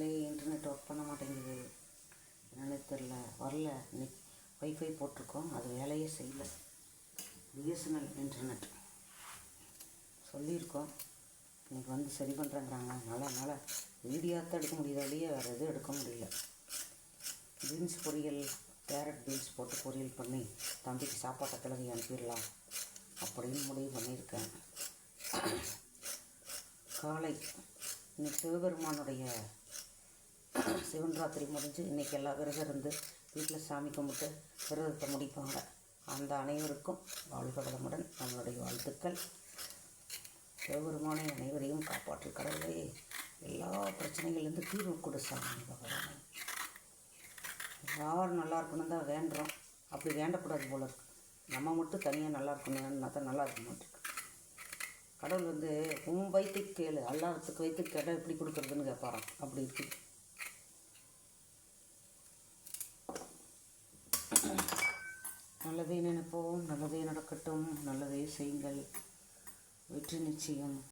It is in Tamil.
மக்களே இன்டர்நெட் ஒர்க் பண்ண மாட்டேங்குது. என்னன்னு தெரில வரல. இன்னைக்கு ஒய்ஃபை போட்டிருக்கோம். அது வேலையே செய்யல. பிஎஸ்என்எல் இன்டர்நெட் சொல்லியிருக்கோம். இன்னைக்கு வந்து சரி பண்ணுறேங்கிறாங்க அதனால் என்னால் வீடியோ தான் எடுக்க முடியாதாலேயே வேறு எதுவும் எடுக்க முடியல. பீன்ஸ் பொரியல் கேரட் பீன்ஸ் போட்டு பொரியல் பண்ணி தம்பிக்கு சாப்பாட்டை கிளறி அனுப்பிடலாம் அப்படின்னு முடிவு பண்ணியிருக்கேன். காலை இன்னைக்கு சிவபெருமானுடைய சிவன் ராத்திரி முடிஞ்சு இன்றைக்கி எல்லா விரதம் இருந்து வீட்டில் சாமி கும்பிட்டு விரதத்தை முடிப்பாங்க. அந்த அனைவருக்கும் வாழ்க வளமுடன் நம்மளுடைய வாழ்த்துக்கள். சிவபெருமானை அனைவரையும் காப்பாற்று கடவுளே. எல்லா பிரச்சனைகள்லேருந்து தீர்வு கொடு சாமி பகவானே. எல்லாரும் நல்லா இருக்கணும் தான் வேண்டுறோம். அப்படி வேண்டக்கூடாது போல இருக்கு. நம்ம மட்டும் தனியாக நல்லா இருக்கணும்னா தான் நல்லா இருக்க மாட்டேருக்கு கடவுள் வந்து உன் வயிற்றுக்கு கேளு. அல்லாதத்துக்கு வயிற்றுக்கு கேட்டால் எப்படி கொடுக்குறதுன்னு கேட்பாராம். அப்படி இருக்கு. நல்லதே நினைப்போம் நல்லதே நடக்கட்டும் நல்லதே செய்யுங்கள். வெற்றி நிச்சயம்.